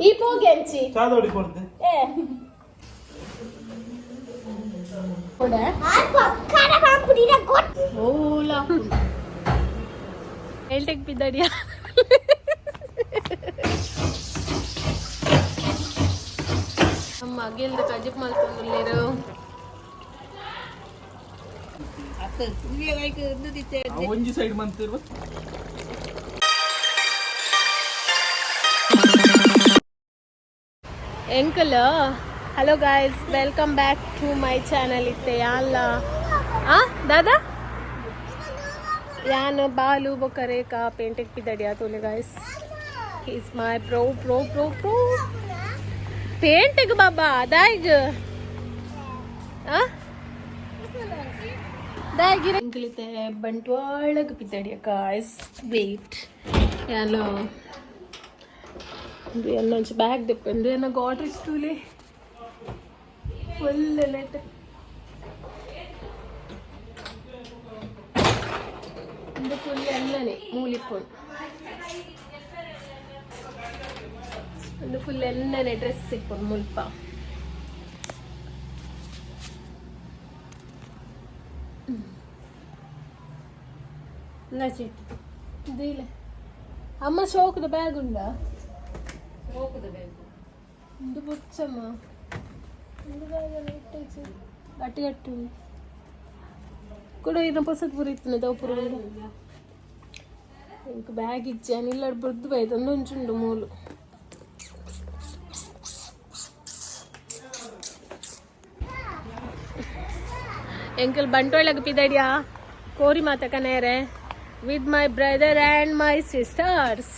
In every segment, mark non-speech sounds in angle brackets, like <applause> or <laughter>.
ಈ ಪೋಗೆ ಹಂಚಿ ಚಾದೋಡಿ ಕೊಡ್ತೆ. ಏ. ಕೊಡ. ಓಲ ಹೇಳ್ಟೆಕ್ ಬಿದ್ದಡಿಯಾ? ನಮ್ಮ ಗೆಲ್ದ ಕಜಿಪ್ ಮಲ್ಕೊಂಡಿರು ಒಂಜಿ ಸೈಡ್ ಮಂತಿರುವ. ಎಂಕಲ್ hello guys welcome back to my channel ಇತ್ತೆ ಅಲ್ಲ ಆ ದಾದಾ ಯಾನ್ ಬಾಲು ಬೊಕರೆ ಕಾ ಪೇಂಟಿಂಗ್ ಪಿದಡಿಯ ತೋಲೆ guys is my pro pro pro pro ಪೇಂಟಿಗ್ ಬಾಬಾ ದಾಯಿಗ್ ದಾಯಿಗಿರ ಎಂಕಲಿತೆ ಬಂಟ್ವಾಳಗ್ ಪಿದಡಿಯ ಗಾಯ್ಸ್ ವೇಟ್ ಯಾನು ಇದು ಎಲ್ಲೊಂಚು ಬ್ಯಾಗ್ ದೆಪ್ಪಂದು ಏನೋ ಗಾಡ್ರೇಜ್ ಸ್ಟೂಲಿ ಫುಲ್ ಲೆಟ್ ಇದು ಫುಲ್ ಎಲ್ಲನೇ ಮೂಲಿಪ್ಪುಂಡು ಒಂದು ಫುಲ್ ಎಣ್ಣನೆ ಡ್ರೆಸ್ ಸಿಕ್ಕೊಂಡು ಮುಲ್ಪ ಇದು ಇಲ್ಲ ಅಮ್ಮ ಶೋಕದ ಬ್ಯಾಗ್ ಉಂಡಾ ಇದು ಬುಚ್ಚಮ್ಮ ಒಂದು ಬ್ಯಾಗಲ್ಲಿ ಇಟ್ಟೇಚು ಗಟ್ಟಿ ಗಟ್ಟು ಕೂಡ ಇನ್ನು ಪೊಸತ್ ಪುರಿ ಇತ್ತು ದೌಪುರ ఇంక బ్యాగ్ ఇచ్చాను ఇల్లు బొద్దు పోతుంది ఉంచుండు మూలు ಎಂಕಲ್ ಬಂಟೋಳಗೆ ಪಿದಡಿಯಾ ಕೋರಿ ಮಾತ ಕನೇರೆ with my brother and my sisters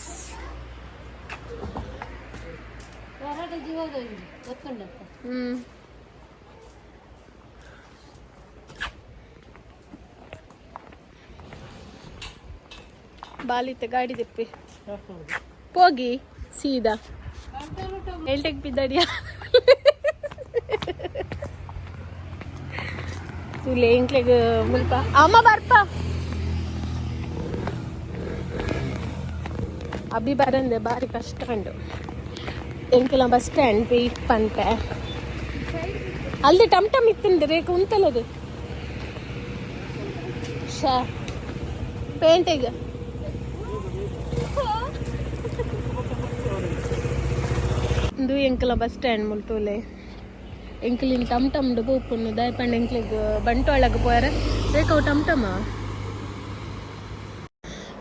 ಬಾಲಿತ್ತೆ ಗಾಡಿ ತಿಪ್ಪಿ. ಹೋಗಿ ಸೀದಾ. ಹೇಳ್ಟೆಕ್ ಬಿದ್ದಾಡಿಯ? ತುಲೆ ಇಂಕ್ಲೆಗ್ ಮುಲ್ಪ. ಅಮ್ಮ ಬರ್ಪ. ಅಭಿ ಬರಂದೆ ಬಾರಿ ಕಷ್ಟ ಉಂಡು ಎಂಕಲ ಬಸ್ ಸ್ಟ್ಯಾಂಡ್ ವೆಯ್ಟ್ ಪಂಪೆ ಅಲ್ದೆ ಟಮ್ ಟಮ್ ಇತ್ತಂಡೆ ರೇಖ ಉಂತಲ್ಲದು ಶಾ ಪೇಂಟಿಗೆ ಇದು ಎಂಕಲ ಬಸ್ ಸ್ಟ್ಯಾಂಡ್ ಮುಲ್ತೋಲೆ. ಎಂಕಲಿನ ಟಮ್ ಟಮ್ ದಾಯ್ ಪಂಡ ಎಂಕ್ಲಿಗ್ ಬಂಟ್ವಾಳಗೆ ಪೋಯಾರ. ರೇಖವು ಟಮ್ ಟಮ?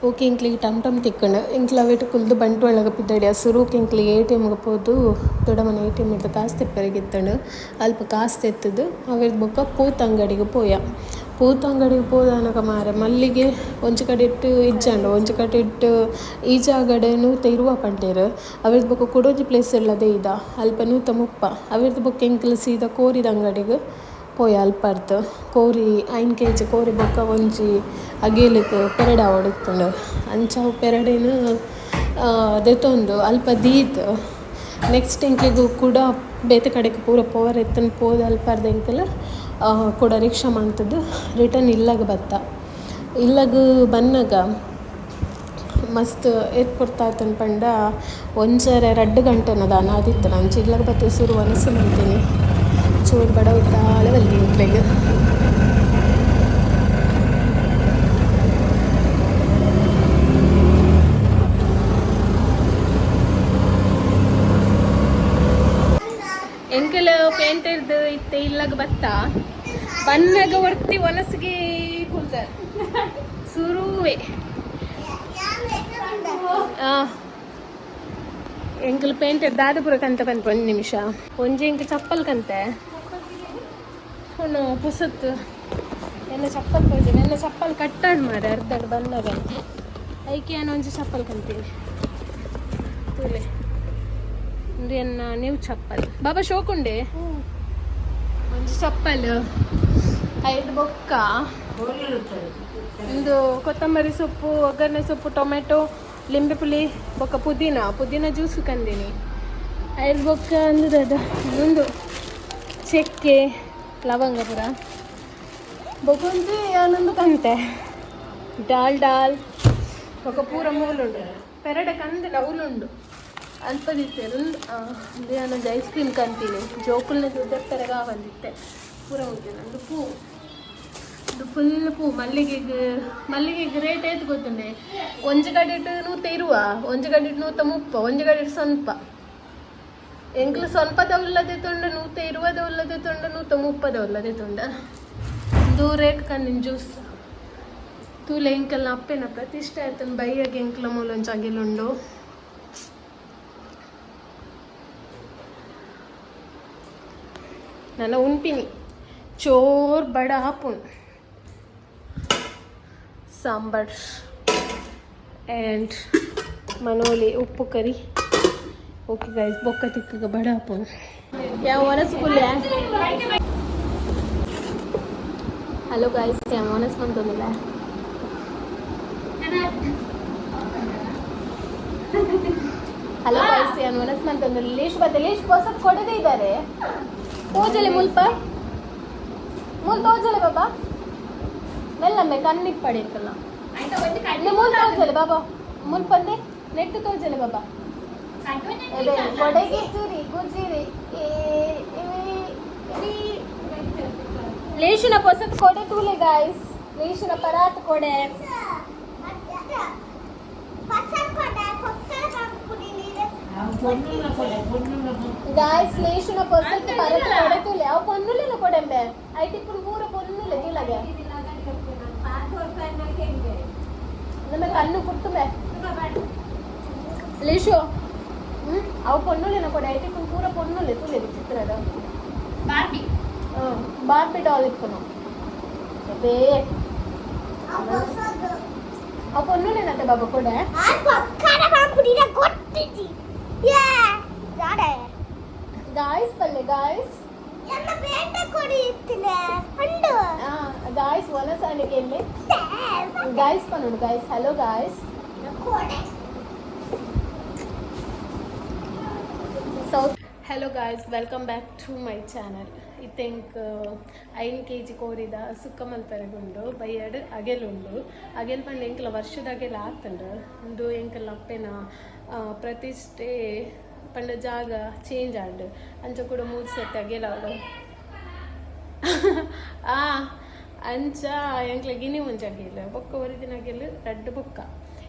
ಓಕೆ ಇಂಕ್ಲಿಗೆ ಟಮ್ ಟಮ್ ತಿಕ್ಕೊಂಡು, ಇಂಕ್ಲ ಅವೇಟು ಕುಲ್ದು ಬಂಟ್ವಾಳಗೆ ಪಿದ್ದಡಿ ಸುರುಕ್ ಇಂಕ್ಲಿಗೆ ಎ ಟಿ ಎಮ್ಗೆ ಪೋದು, ದೊಡ್ಡ ಮನೆ ಎ ಟಿ ಎಂ ಇಟ್ಟು ಕಾಸು ತೆಪ್ಪರಿಗಿತ್ತಂಡು ಅಲ್ಪ ಕಾಸು ತೆತ್ತದು ಅವೇದ್ ಬೊಕ್ಕ ಪೂತ ಅಂಗಡಿಗೆ ಪೋಯ. ಪೂತ ಅಂಗಡಿಗೆ ಪೋದನಕ ಮಾರೆ, ಮಲ್ಲಿಗೆ ಒಂಚು ಕಡೆ ಇಟ್ಟು ಇಜ್ಜಂಡು, ಒಂಚು ಕಡೆ ಇಟ್ಟು ಈಜಾಗಡೆನೂ ತೆರುವ ನೂತ ಇರುವ ಪಂಟೇರು. ಅವೇದ್ ಬೊಕ್ಕ ಕೊಡೋಜಿ ಪ್ಲೇಸ್ ಇಲ್ಲದೆ ಇದ, ಅಲ್ಪ ನೂತ ಮುಪ್ಪ. ಅವೇದ್ ಬೊಕ್ಕ ಎಂಕ್ಲ ಸೀದ ಕೋರಿದ ಅಂಗಡಿಗೆ ಪೋಯ ಅಲ್ಪರ್ದು ಕೋರಿ, ಐನ್ ಕೆ ಜಿ ಕೋರಿ ಬೊಕ್ಕ ಒಂಜಿ ಅಗೇಲಿಕ್ ಪೆರಡ ಹೊಡಿತುಂಡು ಅಂಚಾವು ಪೆರಡೇನು ದೆತ್ತೊಂದು ಅಲ್ಪ ದೀತ್. ನೆಕ್ಸ್ಟ್ ಎಂಕ್ಲಿಗೂ ಕೂಡ ಬೇತೆ ಕಡೆಗೆ ಪೂರ ಪವರ್ ಎತ್ತನ್ ಪೋದು ಅಲ್ಪಾರ್ದ ಎಂಕಲ್ ಕೂಡ ರಿಕ್ಷಾ ಮಾಡ್ತದ್ದು ರಿಟರ್ನ್ ಇಲ್ಲಾಗ ಬತ್ತ. ಇಲ್ಲಾಗ ಬನ್ನಾಗ ಮಸ್ತ್ ಏತ್ ಕೊಡ್ತಾತನ್ ಪಂಡ ಒಂಜರೆ ರಡ್ಡು ಗಂಟೆನ ದಾನ ಆದಿತ್ತು ನಾನು ಚಿಲ್ಲಾಗ ಬತ್ತೆ ಸುರು ಅನಿಸು ಮಾಡ್ತೀನಿ ಚೂರು ಬಡ ಉತ್ತಾಳೆ ಬಲ್ಲಿ ಪೇಂಟರ್ದು ಇತ್ತೆ, ಇಲ್ಲಾಗ ಬತ್ತ? ಬನ್ನಾಗ ಹೊರ್ತಿ ಹೊಲಸಿಗೆ ಸುರುವೆ. ಆ. ಎಂಕಲ್ ಪೇಂಟರ್ ದಾದಪುರ ಕಂತ ಬಂತ ಒಂದು ನಿಮಿಷ. ಒಂಜಿ ಎಂಕ ಚಪ್ಪಲ್ ಕಂತೆ? ಅವನು ಪುಸತ್ ಎನ್ನ ಚಪ್ಪಲ್ ಕೊಡ್ತೀನಿ ಎಲ್ಲ ಚಪ್ಪಲ್ ಕಟ್ಟಾಡ್ ಮಾಡಿ ಅರ್ಧ ಬಂದಾಗ ಐಕೆ ಏನು ಒಂಜಿ ಚಪ್ಪಲ್ ಕಂತೀನಿ ತೂಲೆ. ಒಂದು ಎನ್ನ ನೀವು ಚಪ್ಪಲ್ ಬಾಬಾ ಶೋಕುಂಡೆ ಒಂಜಿ ಚಪ್ಪಲ್ ಐದು ಬೊಕ್ಕ ಒಂದು ಕೊತ್ತಂಬರಿ ಸೊಪ್ಪು ಒಗ್ಗರಣೆ ಸೊಪ್ಪು ಟೊಮೆಟೊ ಲಿಂಬೆ ಪುಳಿ ಬೊಕ್ಕ ಪುದೀನ ಪುದೀನ ಜ್ಯೂಸ್ ಕಂದೀನಿ ಐದು ಬೊಕ್ಕ ಅಂದದ ಒಂದು ಚಕ್ಕೆ ಲವಂಗ ಪುರ ಬೊಕೊಂದು ಆನೊಂದು ಕಂತೆ ಡಾಲ್ ಡಾಲ್ ಬೊಕ್ಕ ಪೂರ ಮೂಲುಂಡು ಪೆರಡೆ ಕಂದ ಉಲುಂಡು ಅಲ್ಪ ದಿತ್ತೇನು ನಂದು ಐಸ್ ಕ್ರೀಮ್ ಕಂತೀನಿ. ಜೋಕುಲ್ನ ತರಗ ಬಂದಿತ್ತೆ ಪೂರ ಉಂಟು ನಂದು ಪೂ. ಇದು ಫುಲ್ ಪೂ. ಮಲ್ಲಿಗೆಗೆ ಮಲ್ಲಿಗೆಗೆ ರೇಟ್ ಏತ್ ಗೊತ್ತುಂಡೆ ಒಂಜಿ ಗಡಿಟ್ಟು ನೂತ ಇರುವ ಒಂಜಿ ಗಡಿಟ್ಟು ನೂತ ಮುಪ್ಪ ಒಂಜಿ ಗಡಿಟ್ಟು ಸ್ವಲ್ಪ. ಎಂಕ್ಲು ಸ್ವಲ್ಪದ ಉಲ್ಲದೆ ತೊಂಡ ಇರುವದ ತೊಂಡ ನೂತ ಮುಪ್ಪದ ಉಲ್ಲದೆ ತೊಂಡ ಕಂದಿನ ಜ್ಯೂಸ್ ತೂಲೆ ಎಂಕಲ್ನ ಅಪ್ಪೆನ ಪ್ರತಿಷ್ಠೆ ನನ್ನ ಉಣ್ಪಿನಿ ಚೋರ್ ಬಡ ಹಾಪುನ್ ಸಾಂಬಾರ್ ಆ್ಯಂಡ್ ಮನೋಲಿ, ಉಪ್ಪು ಕರಿ. ಓಕೆ ಗೈಸ್ ಬೊಕ್ಕ ತಿಕ್ಕಗ ಬಡ ಹಾಪುನ್ ಯಾವ ಒನಸ್ಕುಲ್ಯ ಹಲೋ ಗೈಸ್ ಯಾವ ಒನಸ್ ಬಂತಂದಿಲ್ಲ? ಹಲೋ ಗಾಯ್ಸ್ ಯಾವ ಒನಸ್ ಬಂತಂದ್ರೆ ಲೀಶ್ ಬತ್ತೆ ಲೀಶ್ ಹೊಸ ಕೊಡದೇ ಇದ್ದಾರೆ ತೋಜಲೆ ಮುಲ್ಪ. ಮುಲ್ ತೋಜಲೆ ಬಾಬಾ. ಮೆಲ್ಲಮ್ಮೆ ಕಣ್ಣಿಗೆ ಪಡೆಯಕ್ಕಲ್ಲ ಮುಲ್ ತೋಜಲೆ ಬಾಬಾ. ಮುಲ್ ಪಂದೆ ನೆಟ್ಟು ತೋಜಲೆ ಬಾಬಾ. ಅದೇ ಕೊಡೆಗೆ ಚೂರಿ ಗುಜಿರಿ ಲೇಶುನ ಪೊಸತ್ ಕೊಡೆ ತೂಲೆ ಗಾಯ್ಸ್ ಲೇಶುನ ಪರಾತ್ ಕೊಡೆ. ಗಾಯಸ್ લેશનો પરફેક્ટ પરત પડે તો લે આવ પન્નુલે ન પડે બે આઈટી પણ પૂરો પન્નુલે દી લાગે ಕಣ್ಣು ಕುಟ್ಟುಮೆ ಲೇಶು ಹ್ಮ್ ಅವು ಪೊನ್ನುಲೆ ನಾ ಕೊಡೆ ಐಟಿ ಪೂರ ಪೊನ್ನುಲೆ ತುಲೆ ಚಿತ್ರದ ಬಾರ್ಬಿ ಹ್ಮ್ ಬಾರ್ಬಿ ಡಾಲ್ ಇಕ್ಕನು ಬೇ ಅವು ಪೊನ್ನುಲೆ ನತ್ತೆ ಬಾಬಾ ಕೊಡೆ ಆ ಪಕ್ಕನ ಪಲ್ಲೆ ಗಾಯ್ಸ್ ಗಾಯ್ಸ್ ಎಲ್ಲಿ guys ಪನ್ನೋಡು guys hello guys south hello guys welcome back to my channel I think bin K G ಕೋರಿದ ಸುಕ್ಕ ಮಲ್ಪೆರಗುಂಡು ಬೈಯಡ್ ಅಗೆಲುಂಡು ಅಗೆಲ್ ಪಂಡ ಎಂಕಲ ವರ್ಷದ ಅಗೆಲ ಆತಂಡು ಒಂದು ಎಂಕಲ್ ಅಪ್ಪೆನ ಪ್ರತಿಷ್ಠೆ ಪಂಡ ಜಾಗ ಚೇಂಜ್ ಆಂಡು ಅಂಚ ಕೂಡ ಮೂರು ಸೆಟ್ ಅಗೆಲಾಡು <laughs> ಆ ಅಂಚ ಎಂಕ್ಲ ಗಿನಿ ಮುಂಜಾಗಿಲ್ಲ ಬೊಕ್ಕ ಒರಿದಿನ ಗೆಲ್ಲು ರಡ್ಡು ಬೊಕ್ಕ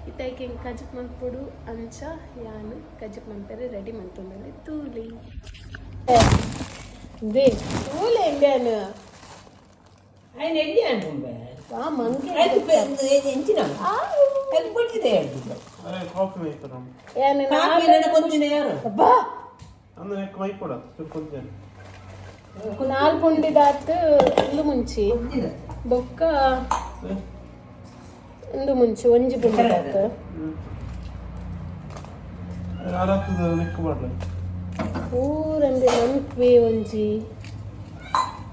ಇತ್ತಾಯ್ಕೆ ಹಿಂಗೆ ಕಜಪ್ ಮಲ್ಪೊಡು ಅಂಚ ಯಾನು ಕಜಪ್ ಮಲ್ಪೆರೆ ರೆಡಿ ಮಲ್ತೊಂದಲ್ಲಿ ತೂಲಿ ದೇ ತೂಲೆ ಎಂಗಾನು ఆయన ఎన్ని అంటుండే ಆ ಮಂಗೆ అయితే పెద్ద ఏది ఎంచిన అది పొట్టిదే అంటుండే ಅರೆ ಕಾಫಿ ಮೈಪುರ ಯಾನು కాఫీ నన్ను కొంచెం ಯಾರು ಅಬ್ಬಾ ಅಂದ್ರೆ ನೆಕ್ ಮೈಪುರ ಕೊಂಚ ನಾಲ್ ಪುಂಡಿದಾತ್ ಇಂದು ಮುಂಚಿ ಬೊಕ್ಕ ಇಂದು ಮುಂಚಿ ಒಂಜಿ ಪುಂಡಿದಾತ್ ಆರಾತದ ನೆಕ್ ಮಾಡ್ಲ ಊರಂದೆ ನನ್ಕ್ವೆ ಒಂಜಿ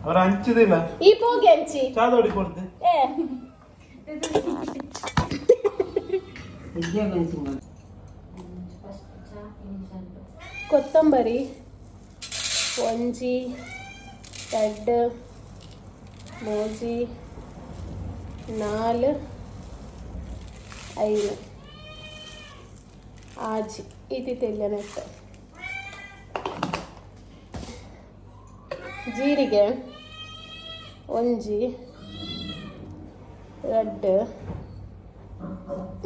ಅವ್ರ ಹಂಚಿದಿಲ್ಲ ಈ ಪೋಗೆ ಅಂಚಿ ಚಾದೋಡಿ ಕೊಡ್ತೆ ಏ విద్యా గురించి ಕೊತ್ತಂಬರಿ ಒಂಜಿ ಎರಡು ಮೂಜಿ ನಾಲ್ ಐದು ಆಜಿ ಇದು ತೆಲ್ಲನೆತ್ತ ಜೀರಿಗೆ ಒಂಜಿ ಎರಡು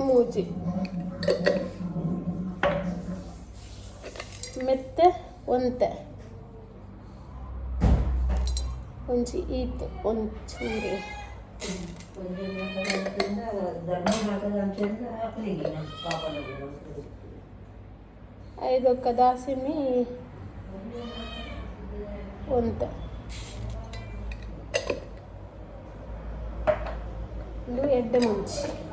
ಮೂಜಿ. ಮೆತ್ತೆ ಒಂತೆ. ಒಂಜಿ ಈತ್ ಒಂಚೂರಿ ಐದೊಕ್ಕ ಕದಾಸಿಮಿ ಒಂತೆ. ಎಡ್ಡೆ ಮುಂಚಿ.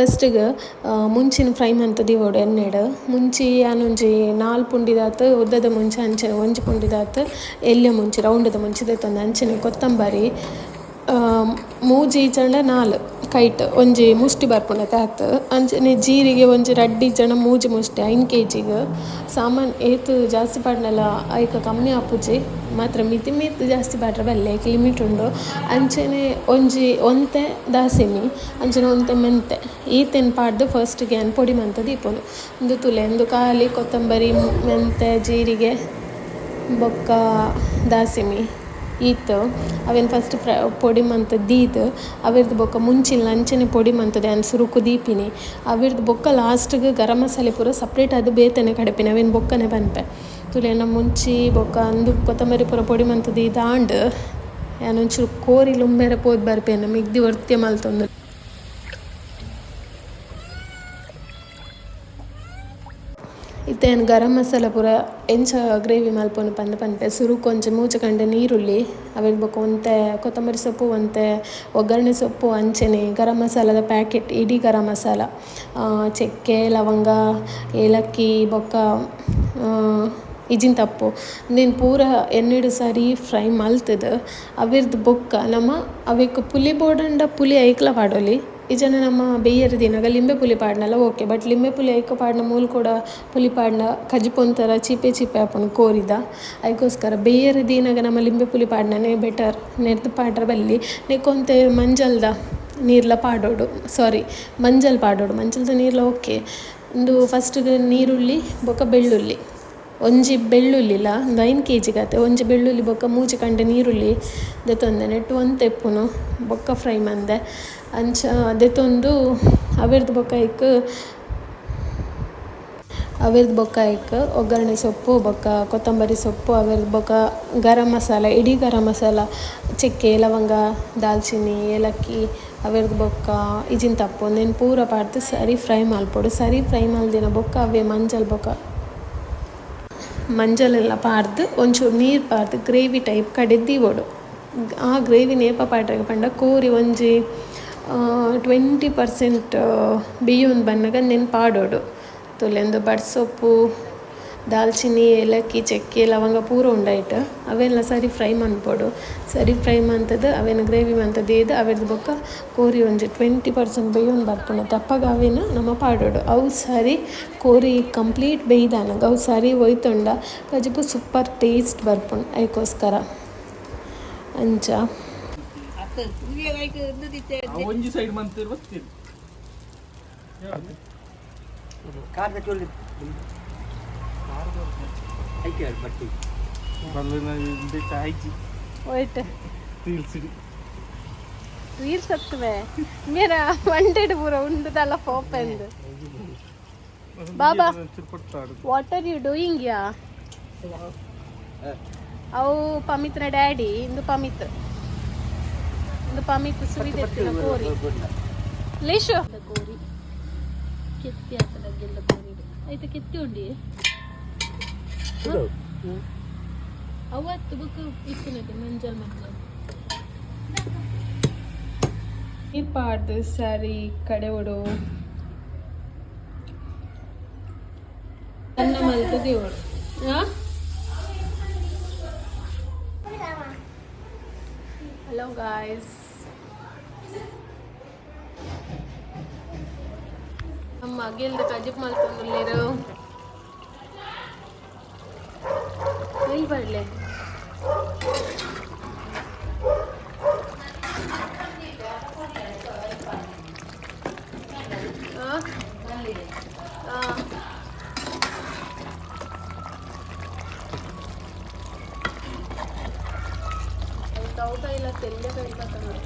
ಫಸ್ಟಿಗೆ ಮುಂಚಿನ ಫ್ರೈ ಮಂತದಿ ಒಡು ಎಣ್ಣೆಡು ಮುಂಚಿ ಯಾನೊಂಜಿ ನಾಲ್ ಪುಂಡಿದಾತ್, ಉದ್ದದ ಮುಂಚೆ ಅಂಚೆ, ಒಂಜಿ ಪುಂಡಿದಾತ್, ಎಲ್ಯ ಮುಂಚಿ, ರೌಂಡದ ಮುಂಚೆ ತಂದು ಅಂಚಿನ ಕೊತ್ತಂಬರಿ ಮೂಜಿ ಈಚಂಡ ನಾಲ್, ಕೈಟ್, ಒಂಜಿ ಮುಷ್ಟಿ ಬರ್ಪುಂಡ ತಾತ್ ಅಂಚನೆ ಜೀರಿಗೆ ಒಂಜಿ ರಡ್ಡಿ ಜನ ಮೂಜಿ ಮುಷ್ಟಿ, ಐನ್ ಕೆಜಿಗ್. ಸಾಮಾನ್ ಏತ್ ಜಾಸ್ತಿ ಪಾಡ್ನಲ ಐಕ್ ಕಮ್ಮಿ ಆಪುಜಿ. ಮಾತ್ರ ಮಿತಿ ಮಿತ್ ಜಾಸ್ತಿ ಪಾಡ್ರೆ ಬಲ್ಲೆ ಲಿಮಿಟ್ ಉಂಡು. ಅಂಚನೆ ಒಂಜಿ ಒಂತೆ ದಾಸಿನಿ, ಅಂಚನೆ ಒಂತೆ ಮೆಂತೆ. ಈತೆನ್ ಪಾಡ್ದ್ ಫಸ್ಟ್ಗೆ ಅನ್ ಪೊಡಿ ಮಂತ ದೀಪೊಡು. ಒಂದು ತುಲೆ ಒಂದು ಕಾಲಿ ಕೊತ್ತಂಬರಿ, ಮೆಂತೆ, ಜೀರಿಗೆ, ಬೊಕ್ಕ, ದಾಸಿಮಿ. ಈತ್ ಅವೆನ್ ಫಸ್ಟ್ ಫ್ರ, ಪೊಡಿ ಮಂತ್ ದೀದ್ ಅವಿರ್ದು ಬೊಕ್ಕ ಮುಂಚಿನ ಲಂಚನೆ ಪೊಡಿ ಮಂತದೆ ಅನ್ ಸುರುಕು ದೀಪಿನಿ. ಅವೆರ್ದು ಬೊಕ್ಕ ಲಾಸ್ಟ್ಗ್ ಗರಂ ಮಸಾಲೆ ಪೂರ ಸಪ್ರೇಟ್ ಆದ್ ಬೇತೆನೆ ಕಡೆಪಿನಿ, ಅವೆನ್ ಬೊಕ್ಕನೆ ಪನ್ಪೆ ತುಲೆನ ಮುಂಚಿ ಬೊಕ್ಕ ಅಂದು ಕೊತ್ತಂಬರಿ ಪೂರ ಪೊಡಿ ಮಂತ್ ದೀದ್ ಆಂಡ್ ಯಾನ್ ಒಂಚೂರು ಲುಂಬೆರೆ ಪೋದು ಬರ್ಪೇನೆ, ಮಿಗ್ದಿ ಒರ್ತಿ ಮಲ್ತೊಂದು ಇತ್ತೆನ್ ಗರಂ ಮಸಾಲ ಪೂರ ಎಂಚ ಗ್ರೇವಿ ಮಲ್ಪೊಡು ಪಂದ್ ಪನ್ಪೆ ಸುರು ಕೊಂಚ ಮೂಚ ಕಂಡೆ ನೀರುಳ್ಳಿ, ಅವೆಗ್ ಬೊಕ ಒಂತೆ ಕೊತ್ತಂಬರಿ ಸೊಪ್ಪು, ಒಂತೆ ಒಗ್ಗರಣೆ ಸೊಪ್ಪು, ಅಂಚನೆ ಗರಂ ಮಸಾಲದ ಪ್ಯಾಕೆಟ್, ಇಡೀ ಗರಂ ಮಸಾಲ. ಚಕ್ಕೆ, ಲವಂಗ, ಏಲಕ್ಕಿ, ಬೊಕ್ಕ ಇಜಿಂತಪ್ಪು ನೀನು ಪೂರ ಎನ್ನೆರಡು ಸಾರಿ ಫ್ರೈ ಮಲ್ತದ, ಅವಿರ್ದು ಬೊಕ್ಕ ನಮ ಅವೆಕ್ ಪುಲಿ ಬೋಡಂಡ ಪುಲಿ ಐಕ್ಲ ಪಾಡೊಲಿ. ಇಜನೆ ನಮ್ಮ ಬೇಯರ್ ದಿನಗ ಲಿಂಬೆ ಪುಲಿ ಪಾಡ್ನಲ ಓಕೆ ಬಟ್ ಲಿಂಬೆ ಪುಲಿ ಐಕ ಪಾಡ್ನ ಮೂಲು ಕೂಡ ಪುಲಿ ಪಾಡ್ನ ಕಜಿಪೊಂತರ ಚೀಪೆ ಚೀಪೆ ಆಪುಂಡು ಕೋರಿದ. ಐಗೋಸ್ಕರ ಬೇಯರ್ ದಿನಗ ನಮ್ಮ ಲಿಂಬೆ ಪುಲಿ ಪಾಡ್ನೇ ಬೆಟರ್ ನೆರ್ದ ಪಾಡ್ರ ಬಲ್ಲಿ ನೆಕ್ಕೊಂತೆ ಮಂಜಲ್ದ ನೀರ್ಲ ಪಾಡೋಡು ಸಾರಿ ಮಂಜಲ್ ಪಾಡೋಡು. ಮಂಜಲ್ದ ನೀರ್ಲ ಓಕೆ ಒಂದು ಫಸ್ಟ್ ನೀರುಳ್ಳಿ ಬೊಕ್ಕ ಬೆಳ್ಳುಳ್ಳಿ. ಒಂಜಿ ಬೆಳ್ಳುಳ್ಳಿಲ, ಒಂದು ಐನ್ ಕೆ ಜಿ ಆತೆ ಒಂಜಿ ಬೆಳ್ಳುಳ್ಳಿ ಬೊಕ್ಕ ಮೂಜಿ ಕಂಡೆ ನೀರುಳ್ಳಿ ದೆತೊಂದೆ ನೆಟ್ಟು ಒಂದು ತೆಪ್ಪುನು ಬೊಕ್ಕ ಫ್ರೈ ಮಂದೆ. ಅಂಚ ದೆತೊಂದು ಅವೆರ್ದ್ ಬೊಕ ಅವೆರ್ದ್ ಬೊಕ ಐಕ್ ಒಗ್ಗರಣೆ ಸೊಪ್ಪು ಬೊಕ ಕೊತ್ತಂಬರಿ ಸೊಪ್ಪು, ಅವೆರ್ದ್ ಬೊಕ ಗರಂ ಮಸಾಲ, ಇಡೀ ಗರಂ ಮಸಾಲ, ಚಕ್ಕೆ, ಲವಂಗ, ದಾಲ್ಚಿನ್ನಿ, ಏಲಕ್ಕಿ, ಅವೆರ್ದ್ ಬೊಕ್ಕ ಇಜಿಂತಪ್ಪು ಉಂದೆನ್ ಪೂರ ಪಾಡ್ದ್ ಸರಿ ಫ್ರೈ ಮಲ್ಪೊಡು ಸರಿ ಫ್ರೈ ಮಾಲ್ದಿನ ಬೊಕ್ಕ ಅವೇ ಮಂಜಲ್ ಬೊಕ ಮಂಜಲೆಲ್ಲ ಪಾಡ್ದ್, ಒಂಚೂರು ನೀರು ಪಾರ್ದ್ ಗ್ರೇವಿ ಟೈಪ್ ಕಡೆ ದೀವೊಡು ಆ ಗ್ರೇವಿ ನೇಪ ಪಾಡ್ರೆಗ್ ಪಂಡ, ಕೋರಿ, ಒಂಜಿ ಟ್ವೆಂಟಿ ಪರ್ಸೆಂಟ್ ಬೇಯೊಂದು ಬಂದಾಗ ನೆನ್ ಪಾಡೋಡು ತುಲೆಂದು ಬಡ್ಸೊಪ್ಪು, ದಾಲ್ಚಿನ್ನಿ, ಏಲಕ್ಕಿ, ಚಕ್ಕೆ, ಲವಂಗ ಪೂರ ಉಂಡೈಟ್ ಅವೆಲ್ಲ ಸರಿ ಫ್ರೈ ಮಾಡ್ಬೋಡು ಸರಿ ಫ್ರೈ ಮಂತುದು ಅವೇನು ಗ್ರೇವಿ ಮಂತ್ ಇದು ಅವೆರದು ಬೊಕ ಕೋರಿ ಒಂಜಿ ಟ್ವೆಂಟಿ ಪರ್ಸೆಂಟ್ ಬೇಯೊಂದು ಬರ್ಪುಂಡು. ತಪ್ಪಾಗ ಅವೆನ್ ನಮ್ಮ ಪಾಡೋಡು ಅವು ಸರಿ ಕೋರಿ ಕಂಪ್ಲೀಟ್ ಬೇಯ್ದಾನಗ ಅವು ಸರಿ ಒಯ್ತುಂಡ ಕಜಿಪು ಸೂಪರ್ ಟೇಸ್ಟ್ ಬರ್ಪುಂಡು. ಐಕೋಸ್ಕರ ಅಂಚ. ಒಂಜಿ ಸೈಡ್ ಮಂತ್ ಗೊತ್ತಿಲ್ಲ ಕಾರ್ ಚೊಲ್ಲಿ. ಐಕೆ ಬಟ್ಟಿ. ಬಲ್ಲಿನ ಇಂದೆಚ್ಚ ಆಯ್ಚಿ ಒಯ್ಟ್ ತೀಲ್ಸಿಡಿ ರೀಲ್ಸ್ ಹತ್ತುವೆ ಮೇರ ವಂಡೆಡ್ ಪೂರ ಉಂಡುದಲ್ಲ ಪೋಪೆಂದು ಬಾಬಾ ವಾಟ್ ಆರ್ ಯು ಡೂಯಿಂಗ್ ಯಾ ಅವು ಪಮಿತ್ರ ಡ್ಯಾಡಿ ಇಂದು ಇಂದು ಪಮಿತ್ ಸುರಿದೆತ್ತಿನ ಕೋರಿ ಲೇಶು ಕೋರಿ ಕೆತ್ತಿ ಗೆಲ್ಲ ಕೋರಿ ಆಯ್ತು ಕೆತ್ತಿ ಉಂಡಿ ಅವತ್ತು ಬುಕ್ ಇತ್ತಿನಕ್ಕೆ ಮಂಜಲ್ ಮಂಜಲ್ ಈ ಪಾಡ್ದು ಸಾರಿ ಕಡೆ ಒಡು ಸಣ್ಣ ಮಲ್ತು ದೇವಡು ಹಲೋ ಗಾಯ್ಸ್ ನಮ್ಮ ಮಗಿಲ್ದು ಕಜಿಪ್ ಮಲ್ತೊಂದುಲ್ಲೇರು ಇಲ್ಲಿ ಬರಲೆ. ಕೌಕ ಇಲ್ಲ ತೆಲ್ಲ ಕಡಿಪತ್ತಂದ್ರೆ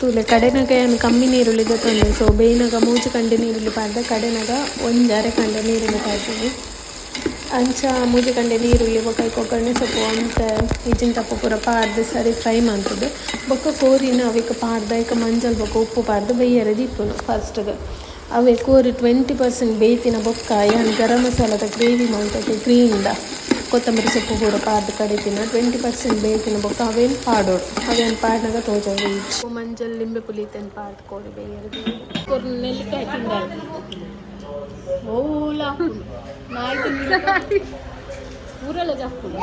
ತೂಲೆ ಕಡೆನಾಗ ಏನು ಕಮ್ಮಿ ನೀರುಳ್ಳಿ ಗೊತ್ತೊಂದು ಸೊ ಬೇಯಿನಾಗ ಮೂಜು ಕಂಡೆ ನೀರುಳ್ಳಿ ಪಾಡ್ದೆ ಕಡೆನಾಗ ಒಂದು ಜಾರೆ ಕಂಡೆ ನೀರುಳ್ಳಿ ಪಾಡ್ತೀವಿ ಅಂಚ ಮೂಜಿ ಕಂಡೆ ನೀರುಳ್ಳಿ ಬೊಕ ಒಗ್ಗರಣೆ ಸೊಪ್ಪು, ಅಂತ ಇಜಿನ ತಪ್ಪು ಪೂರ ಪಾಡ್ದು ಸರಿ ಫ್ರೈ ಮಾಡ್ತದೆ. ಬೊಕ್ಕ ಕೋರಿನ ಅವಕ್ಕೆ ಪಾಡ್ದ ಐಕ ಮಂಜಲ್ ಬೊಕ್ಕ ಉಪ್ಪು ಪಾಡ್ದು ಬೇಯರೆ ಫಸ್ಟ್ ಫಸ್ಟ್ಗೆ. ಅವೇ ಕೋರಿ ಟ್ವೆಂಟಿ ಪರ್ಸೆಂಟ್ ಬೇಯ್ತಿನ ಬೊಕ್ಕ ಏನು ಗರಂ ಮಸಾಲದ ಗ್ರೇವಿ ಮಾಡ್ತದೆ ಗ್ರೀನ್ದ ಕೊತ್ತಂಬರಿ ಸೊಪ್ಪು ಕೂಡ ಪಾರ್ದು ಕಡಿತಿನ ಟ್ವೆಂಟಿ ಪರ್ಸೆಂಟ್ ಬೇಯ್ತಿನ ಬೊಕ್ಕ ಅವೇನು ಪಾಡೋಡು ಅವೇನು ಪಾಡ್ನಾಗ ತೋಜೋದು ಮಂಜಲ್ ಲಿಂಬೆ ಪುಲಿತನ್ ಪಾರ್ದು ಕೋಡಿ ಬೇಯರ್ದು ಕೊರ್ ನೆಲ್ಲಿಕಾಯಿ ತಿಂದ ಓಲ ఊరలో చెప్పుకుంటా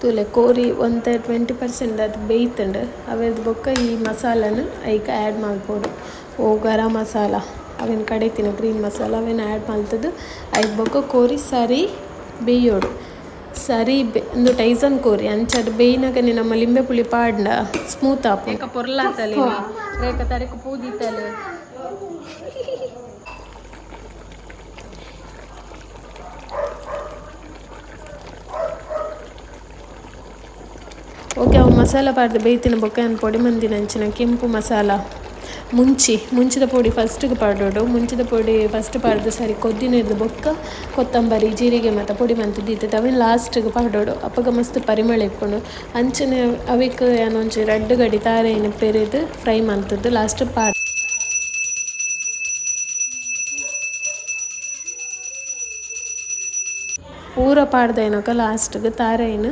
ತುಲೆ ಕೋರಿ ಒಂದು ಟ್ವೆಂಟಿ ಪರ್ಸೆಂಟ್ ಅದು ಬೇಯ್ತಂಡು. ಅವೆದು ಬೊಕ್ಕ ಈ ಮಸಾಲನ ಐಕ ಆ್ಯಡ್ ಮಾಡ್ಬೋದು. ಓ, ಗರಂ ಮಸಾಲ. ಅವೇನು ಕಡೆತಿನ ಗ್ರೀನ್ ಮಸಾಲ ಅವೇನು ಆ್ಯಡ್ ಮಾಡ್ತದ್ದು ಐದು ಬೊಕ್ಕ ಕೋರಿ ಸರಿ ಬೇಯೋಡು. ಸರಿ ಒಂದು ಟೈಸನ್ ಕೋರಿ. ಅಂಚದ ಬೇಯ್ನಾಗನೆ ನಮ್ಮ ಲಿಂಬೆ ಪುಳಿ ಪಾಡ್ನ ಸ್ಮೂತ್ ಆಪ್ ಪೊರ್ಲಾ ಪೊರ್ಲಾತಲೆ ರೇಖ ತರಕ ಪೂದಿತಲೆ ಓಕೆ ಅವು ಮಸಾಲ ಪಾಡ್ದು ಬೇಯ್ತಿನ ಬೊಕ್ಕ ಪೊಡಿ ಮಂದಿನ ಅಂಚಿನ ಕೆಂಪು ಮಸಾಲ. ಮುಂಚಿ, ಮುಂಚಿದ ಪೊಡಿ ಫಸ್ಟಿಗೆ ಪಾಡೋಡು ಮುಂಚಿದ ಪೊಡಿ ಫಸ್ಟ್ ಪಾಡ್ದು ಸರಿ ಕೊದ್ದಿನಿಡ್ದು ಬೊಕ್ಕ ಕೊತ್ತಂಬರಿ, ಜೀರಿಗೆ ಮತ್ತು ಪೊಡಿ ಮಂತು ದೀತೈತೆ ಅವೇನು ಲಾಸ್ಟಿಗೆ ಪಾಡೋಡು ಅಪ್ಪಗ ಮಸ್ತ್ ಪರಿಮಳ ಇಪ್ಪುಂಡು ಅಂಚನೆ ಅವಿಕ್ ಏನೊಂಚಿ ರೆಡ್ ಗಡಿ ತಾರೇನು ಪೆರೆದು ಫ್ರೈ ಮಂತದ್ದು ಲಾಸ್ಟ್ ಪಾ ಪೂರ ಪಾಡ್ದೈನಕ ಲಾಸ್ಟ್ಗೆ ತಾರೆಯನ್ನು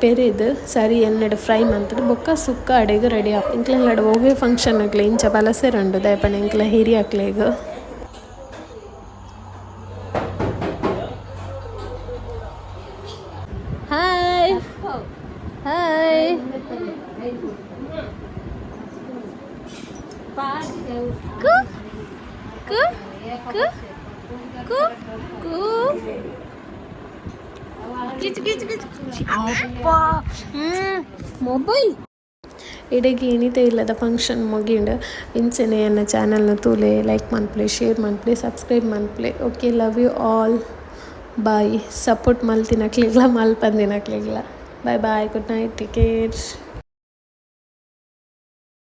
ಪೆರಿದು ಸರಿ ಎಣ್ಣೆಡು ಫ್ರೈ ಮಂತದ್ದು ಬೊಕ್ಕ ಸುಕ್ಕ ಅಡೆಗೆ ರೆಡಿ ಆಪ್ ಇಂಕ್ಲೆಲ್ಲ ಒವ್ವೆ ಫಂಕ್ಷನ್ ಆಗ್ಲಿ ಇಂಚ ಬಲಸೆ ರಂಡು ದಯಪನ ಇಂಕ್ಲ ಹಿರಿ ಹಾಕ್ಲೇಗ ಹಾಯ್ ಹಾಯ್ ಕು ಕು ಕು ಕು ಕು ಕಿಚ್ ಕಿಚ್ ಕಿಚ್ ಅಪ್ಪ ಮೊಬೈಲ್ ಇಡೀಗೆ ಏನಿದೆ ಇಲ್ಲದ ಫಂಕ್ಷನ್ ಮುಗಿಂಡು ಇಂಚೆನೆ ನನ್ನ ಚಾನಲ್ನ ತೂಲೆ ಲೈಕ್ ಮನ್ಪ್ಲೆ ಶೇರ್ ಮನ್ಪ್ಲೆ subscribe ಮನ್ಪ್ಲೆ okay love you all bye support ಮಲ್ತಿನಕ್ಲಿಗ್ಲ ಮಲ್ಪಂದಿನಕ್ಲಿಗ್ಲ bye bye good night take